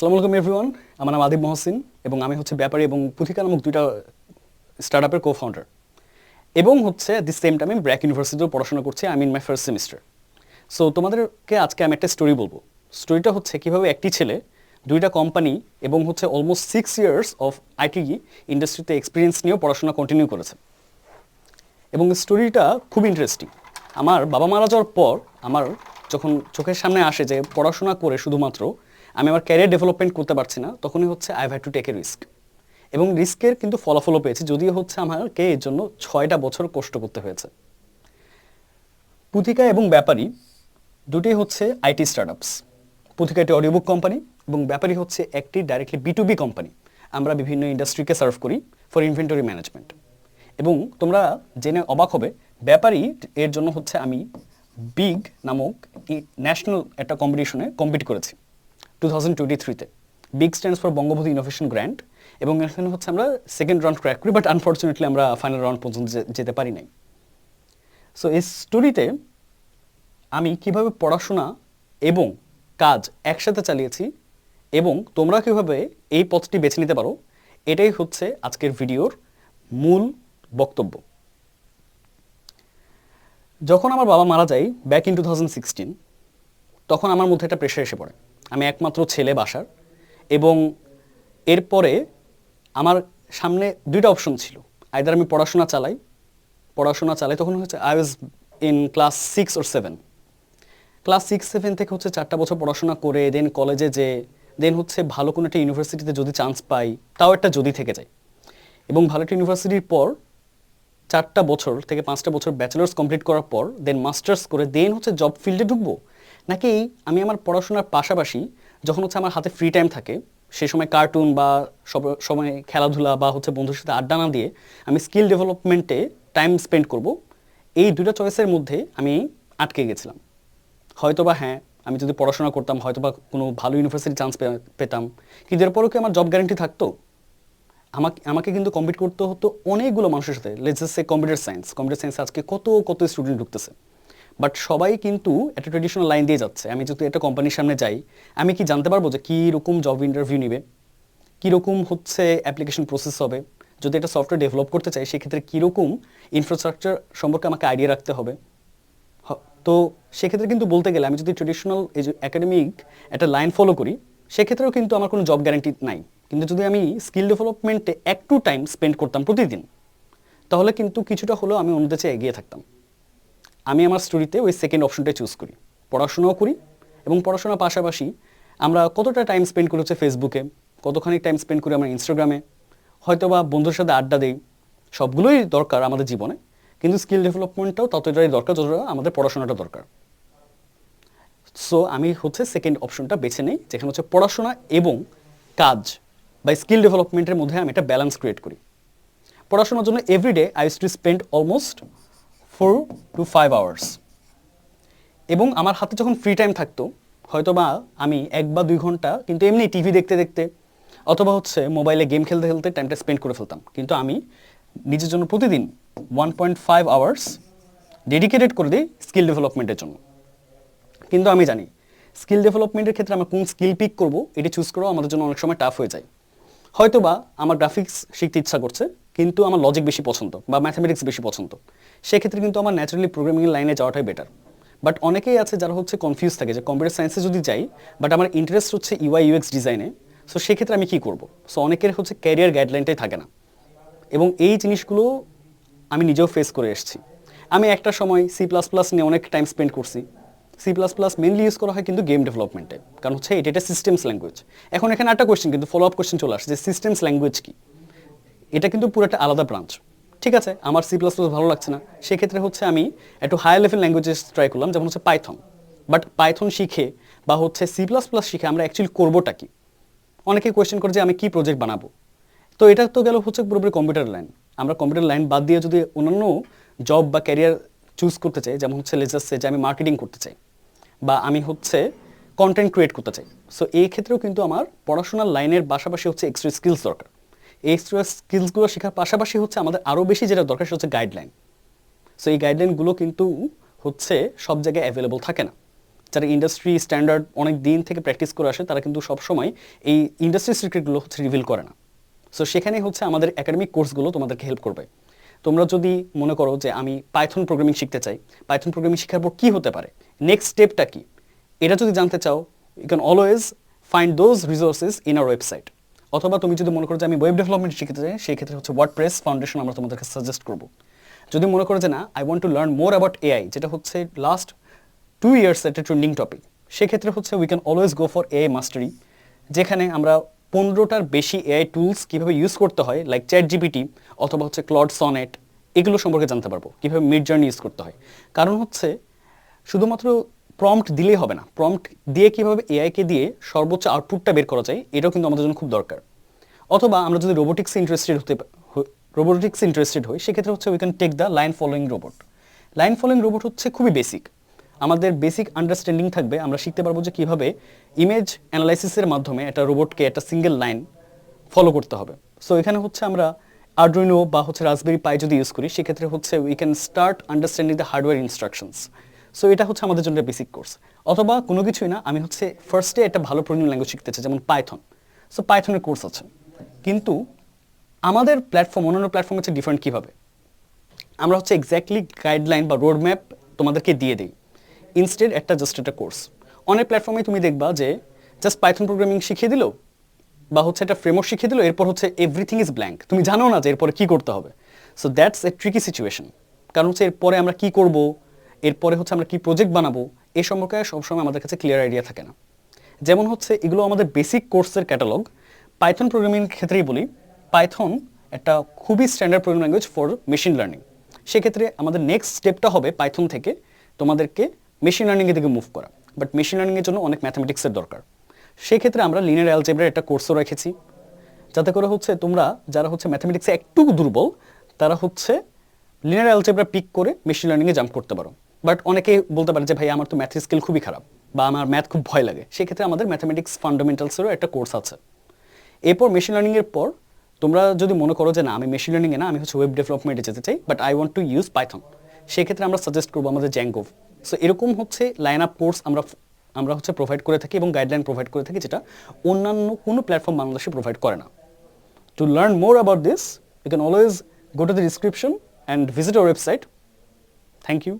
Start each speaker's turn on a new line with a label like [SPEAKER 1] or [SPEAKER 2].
[SPEAKER 1] আসসালামু আলাইকুম এভরিওয়ান আমার নাম আদিব মহসিন এবং আমি হচ্ছে ব্যাপারী এবং পুথিকা নামক দুইটা স্টার্ট আপের কো ফাউন্ডার এবং হচ্ছে দি সেম টাইম আমি ব্র্যাক ইউনিভার্সিটিতেও পড়াশোনা করছি I mean my first semester so তোমাদেরকে আজকে আমি একটা স্টোরি বলব। স্টোরিটা হচ্ছে কীভাবে একটি ছেলে, দুইটা কোম্পানি এবং হচ্ছে almost six years of IT ইন্ডাস্ট্রিতে এক্সপিরিয়েন্স নিয়েও পড়াশোনা কন্টিনিউ করেছে। এবং স্টোরিটা খুব ইন্টারেস্টিং আমার বাবা মারা যাওয়ার পর, আমার যখন চোখের সামনে আসে যে পড়াশোনা করে শুধুমাত্র আমি আমার ক্যারিয়ার ডেভেলপমেন্ট করতে পারছি না, তখনই হচ্ছে I had to take a risk এবং রিস্কের কিন্তু ফলাফলও পেয়েছি, যদিও হচ্ছে আমাকে এর জন্য ছয়টা বছর কষ্ট করতে হয়েছে। পুথিকা এবং ব্যাপারী দুটোই হচ্ছে আইটি স্টার্টআপস পুথিকা একটি অডিও বুক কোম্পানি এবং ব্যাপারী হচ্ছে একটি directly B to B company আমরা বিভিন্ন ইন্ডাস্ট্রিকে সার্ভ করি ফর ইনভেন্টরি ম্যানেজমেন্ট এবং তোমরা জেনে অবাক হবে ব্যাপারই এর জন্য হচ্ছে আমি বিগ নামক ন্যাশনাল একটা কম্পিটিশনে কম্পিট করেছি। টু থাউজেন্ড টোয়েন্টি থ্রিতে BIG stands for Bangabandhu innovation grand এবং এখানে হচ্ছে আমরা সেকেন্ড রাউন্ড ক্র্যাক করি বাট আনফর্চুনেটলি আমরা ফাইনাল রাউন্ড পর্যন্ত যেতে পারি নাই। সো এই স্টোরিতে আমি কীভাবে পড়াশোনা এবং কাজ একসাথে চালিয়েছি এবং তোমরা কীভাবে এই পথটি বেছে নিতে পারো, এটাই হচ্ছে আজকের ভিডিওর মূল বক্তব্য। যখন আমার বাবা মারা যায় ব্যাক ইন টু তখন আমার মধ্যে একটা প্রেশার এসে পড়ে। আমি একমাত্র ছেলে বাসার এবং এরপরে আমার সামনে দুইটা অপশন ছিল। আইদার আমি পড়াশোনা চালাই পড়াশোনা চালাই তখন হচ্ছে I was in class six or seven class six seven থেকে হচ্ছে চারটা বছর পড়াশোনা করে দেন কলেজে যে দেন হচ্ছে ভালো কোনো একটা ইউনিভার্সিটিতে যদি চান্স পাই, তাও একটা যদি থেকে যায়। এবং ভালো একটা ইউনিভার্সিটির পর চারটা বছর থেকে পাঁচটা বছর ব্যাচেলার্স কমপ্লিট করার পর দেন মাস্টার্স করে দেন হচ্ছে জব ফিল্ডে ঢুকবো। নাকি আমি আমার পড়াশোনার পাশাপাশি যখন হচ্ছে আমার হাতে ফ্রি টাইম থাকে সেই সময় কার্টুন বা সব, সময় খেলাধুলা বা হচ্ছে বন্ধুর সাথে আড্ডা না দিয়ে আমি স্কিল ডেভেলপমেন্টে টাইম স্পেন্ড করব, এই দুটো চয়েসের মধ্যে আমি আটকে গেছিলাম। হয়তোবা হ্যাঁ আমি যদি পড়াশোনা করতাম, হয়তোবা কোনো ভালো ইউনিভার্সিটি চান্স পেতাম, কিন্তু এরপরও কি আমার জব গ্যারান্টি থাকতো? আমাকে আমাকে কিন্তু কম্পিট করতে হতো অনেকগুলো মানুষের সাথে let's say computer science computer science আজকে কত কত স্টুডেন্ট ঢুকতেছে। বাট সবাই কিন্তু একটা ট্রেডিশনাল লাইন দিয়ে যাচ্ছে। আমি যদি একটা কোম্পানির সামনে যাই, আমি কি জানতে পারব যে কীরকম জব ইন্টারভিউ নেবে? কীরকম হচ্ছে অ্যাপ্লিকেশন প্রসেস হবে? যদি একটা সফটওয়্যার ডেভেলপ করতে চাই, সেক্ষেত্রে কীরকম ইনফ্রাস্ট্রাকচার সম্পর্কে আমাকে আইডিয়া রাখতে হবে? তো সেক্ষেত্রে কিন্তু বলতে গেলে আমি যদি ট্রেডিশনাল একাডেমিক একটা লাইন ফলো করি, সেক্ষেত্রেও কিন্তু আমার কোনো জব গ্যারান্টি নাই। কিন্তু যদি আমি স্কিল ডেভেলপমেন্টে একটু টাইম স্পেন্ড করতাম প্রতিদিন, তাহলে কিন্তু কিছুটা হলেও আমি অন্যদের চেয়ে এগিয়ে থাকতাম। আমি আমার স্টোরিতে ওই সেকেন্ড অপশনটা চুজ করি। পড়াশোনাও করি এবং পড়াশোনার পাশাপাশি আমরা কতটা টাইম স্পেন্ড করি হচ্ছে ফেসবুকে কতখানি টাইম স্পেন্ড করি আমরা ইনস্টাগ্রামে হয়তো বা বন্ধুর সাথে আড্ডা দেই, সবগুলোই দরকার আমাদের জীবনে, কিন্তু স্কিল ডেভেলপমেন্টটাও ততটাই দরকার যতটা আমাদের পড়াশোনাটা দরকার। সো আমি হচ্ছে সেকেন্ড অপশনটা বেছে নেই, যেখানে হচ্ছে পড়াশোনা এবং কাজ বা স্কিল ডেভেলপমেন্টের মধ্যে আমি একটা ব্যালেন্স ক্রিয়েট করি। পড়াশোনার জন্য everyday I use to spend almost four to five hours এবং আমার হাতে যখন ফ্রি টাইম থাকতো হয়তো বা আমি এক বা দুই ঘণ্টা কিন্তু এমনি টিভি দেখতে দেখতে অথবা হচ্ছে মোবাইলে গেম খেলতে খেলতে টাইমটা স্পেন্ড করে ফেলতাম। কিন্তু আমি নিজের জন্য প্রতিদিন one point five hours dedicated করে দিই স্কিল ডেভেলপমেন্টের জন্য। কিন্তু আমি জানি স্কিল ডেভেলপমেন্টের ক্ষেত্রে আমরা কোন স্কিল পিক করব, এটি চুজ করাও আমাদের জন্য অনেক সময় টাফ হয়ে যায়। হয়তোবা আমার গ্রাফিক্স শিখতে ইচ্ছা করছে কিন্তু আমার লজিক বেশি পছন্দ বা ম্যাথামেটিক্স বেশি পছন্দ। সেক্ষেত্রে কিন্তু আমার ন্যাচারালি প্রোগ্রামিং লাইনে যাওয়াটাই বেটার বাট অনেকেই আছে যারা হচ্ছে কনফিউজ থাকে যে কম্পিউটার সায়েন্সে যদি যাই বাট আমার ইন্টারেস্ট হচ্ছে ইউআই ইউএক্স ডিজাইনে সো সেক্ষেত্রে আমি কী করব? সো অনেকের হচ্ছে ক্যারিয়ার গাইডলাইনটাই থাকে না। এবং এই জিনিসগুলো আমি নিজেও ফেস করে এসেছি। আমি একটা সময় সি প্লাস প্লাস নিয়ে অনেক টাইম স্পেন্ড করছি। C plus plus mainly use করা হয় কিন্তু গেম ডেভেলপমেন্টে কারণ হচ্ছে এটা একটা সিস্টেমস ল্যাঙ্গুয়েজ এখন এখানে একটা কোয়েশ্চেন কিন্তু ফলো আপ কোয়েশ্চেন চলে আসছে যে সিস্টেমস ল্যাঙ্গুয়েজ কি? এটা কিন্তু পুরো একটা আলাদা ব্রাঞ্চ ঠিক আছে? আমার সি প্লাস প্লাস ভালো লাগছে না। সেক্ষেত্রে হচ্ছে আমি একটু হায়ার লেভেল ল্যাঙ্গুয়েজেস ট্রাই করলাম, যেমন হচ্ছে পাইথন বাট পাইথন শিখে বা হচ্ছে সি প্লাস প্লাস শিখে আমরা অ্যাকচুয়ালি করবোটা কি? অনেকে কোয়েশ্চেন করে যে আমি কি প্রজেক্ট বানাবো? তো এটা তো গেল হচ্ছে পুরোপুরি কম্পিউটার লাইন আমরা কম্পিউটার লাইন বাদ দিয়ে যদি অন্যান্য জব বা ক্যারিয়ার চুজ করতে চাই, যেমন হচ্ছে লেজার্সে যে আমি মার্কেটিং করতে চাই বা আমি হচ্ছে কন্টেন্ট ক্রিয়েট করতে চাই। সো এই ক্ষেত্রেও কিন্তু আমার পড়াশোনার লাইনের পাশাপাশি হচ্ছে এক্সট্রা স্কিলস দরকার। এক্সট্রা স্কিলসগুলো শেখার পাশাপাশি হচ্ছে আমাদের আরও বেশি যেটা দরকার সেটা হচ্ছে গাইডলাইন সো এই গাইডলাইনগুলো কিন্তু হচ্ছে সব জায়গায় অ্যাভেলেবল থাকে না। যারা ইন্ডাস্ট্রি স্ট্যান্ডার্ড অনেক দিন থেকে প্র্যাকটিস করে আসে, তারা কিন্তু সবসময় এই ইন্ডাস্ট্রি সিক্রেটগুলো হচ্ছে রিভিল করে না। সো সেখানে হচ্ছে আমাদের একাডেমিক কোর্সগুলো তোমাদেরকে হেল্প করবে। তোমরা যদি মনে করো যে আমি পাইথন প্রোগ্রামিং শিখতে চাই পাইথন প্রোগ্রামিং শেখার পর কী হতে পারে? নেক্সট স্টেপটা কি? এটা যদি জানতে চাও you can always find those resources in our website অথবা তুমি যদি মনে করো যে আমি ওয়েব ডেভেলপমেন্ট শিখতে চাই, সেই ক্ষেত্রে হচ্ছে ওয়ার্ড প্রেস ফাউন্ডেশন আমরা তোমাদেরকে সাজেস্ট করব। যদি মনে করো যে না I want to learn more about AI যেটা হচ্ছে লাস্ট টু ইয়ার্স একটা ট্রেন্ডিং টপিক সেক্ষেত্রে হচ্ছে we can always go for AI mastery যেখানে আমরা পনেরোটার বেশি এআই টুলস কীভাবে ইউজ করতে হয় লাইক চ্যাট জিপিটি অথবা হচ্ছে ক্লড সনেট এগুলো সম্পর্কে জানতে পারব, কীভাবে মিড জার্নি ইউজ করতে হয়। কারণ হচ্ছে, শুধুমাত্র প্রম্পট দিলেই হবে না। প্রম্পট দিয়ে কীভাবে এআইকে দিয়ে সর্বোচ্চ আউটপুটটা বের করা যায়, এটাও কিন্তু আমাদের জন্য খুব দরকার। অথবা আমরা যদি রোবোটিক্সে ইন্টারেস্টেড হতে রোবোটিক্স ইন্টারেস্টেড হই, সেক্ষেত্রে হচ্ছে we can take the line following robot line following robot হচ্ছে খুবই বেসিক আমাদের বেসিক আন্ডারস্ট্যান্ডিং থাকবে, আমরা শিখতে পারব যে কীভাবে ইমেজ অ্যানালাইসিসের মাধ্যমে একটা রোবটকে একটা সিঙ্গেল লাইন ফলো করতে হবে। সো এখানে হচ্ছে আমরা আর্ডুইনো বা হচ্ছে রাসবেরি পাই যদি ইউজ করি, সেক্ষেত্রে হচ্ছে we can start understanding the hardware instructions so এটা হচ্ছে আমাদের জন্য বেসিক কোর্স অথবা কোনো কিছুই না, আমি হচ্ছে ফার্স্টে একটা ভালো প্রোগ্রামিং ল্যাঙ্গুয়েজ শিখতে চাই, যেমন পাইথন সো পাইথনের কোর্স আছে। কিন্তু আমাদের প্ল্যাটফর্ম অন্যান্য প্ল্যাটফর্ম হচ্ছে ডিফারেন্ট কীভাবে? আমরা হচ্ছে এক্স্যাক্টলি গাইডলাইন বা রোড ম্যাপ তোমাদেরকে দিয়ে দিই। ইনস্টেড একটা জাস্ট একটা কোর্স অনেক প্ল্যাটফর্মে তুমি দেখবা যে জাস্ট পাইথন প্রোগ্রামিং শিখিয়ে দিল, বা হচ্ছে একটা ফ্রেমওয়ার্ক শিখিয়ে দিল, এরপর হচ্ছে এভরিথিং ইজ ব্ল্যাঙ্ক তুমি জানো না যে এরপরে কী করতে হবে। So that's a tricky situation কারণ হচ্ছে এরপরে আমরা কী করব? এরপরে হচ্ছে আমরা কী প্রজেক্ট বানাবো, এ সম্পর্কে সবসময় আমাদের কাছে ক্লিয়ার আইডিয়া থাকে না। যেমন হচ্ছে, এগুলো আমাদের বেসিক কোর্সের ক্যাটালগ পাইথন প্রোগ্রামিং ক্ষেত্রেই বলি পাইথন একটা খুবই standard programming language for machine learning সেক্ষেত্রে আমাদের নেক্সট স্টেপটা হবে পাইথন থেকে তোমাদেরকে মেশিন লার্নিংয়ের দিকে মুভ করা। বাট মেশিন লার্নিংয়ের জন্য অনেক ম্যাথামেটিক্সের দরকার। সেক্ষেত্রে আমরা লিনিয়ার অ্যালজেব্রার একটা কোর্সও রেখেছি। যাতে করে হচ্ছে তোমরা যারা হচ্ছে ম্যাথামেটিক্সে একটু দুর্বল, তারা হচ্ছে লিনিয়ার অ্যালজেব্রা পিক করে মেশিন লার্নিংয়ে জাম্প করতে পারো। বাট অনেকে বলতে পারে যে, ভাই, আমার তো ম্যাথ স্কিল খুবই খারাপ বা আমার ম্যাথ খুব ভয় লাগে। সেক্ষেত্রে আমাদের ম্যাথামেটিক্স ফান্ডামেন্টালসেরও একটা কোর্স আছে। এরপর মেশিন লার্নিংয়ের পর তোমরা যদি মনে করো যে, না, আমি মেশিন লার্নিংয়ে না, আমি হচ্ছে ওয়েব ডেভেলপমেন্টে যেতে চাই but I want to use Python সেক্ষেত্রে আমরা সাজেস্ট করব আমাদের জ্যাঙ্গোভ সো এরকম হচ্ছে লাইন আপ কোর্স আমরা আমরা হচ্ছে প্রোভাইড করে থাকি এবং গাইডলাইন প্রোভাইড করে থাকি, যেটা অন্যান্য কোনো প্ল্যাটফর্ম বাংলাদেশে প্রোভাইড করে না। To learn more about this you can always go to the description and visit our website thank you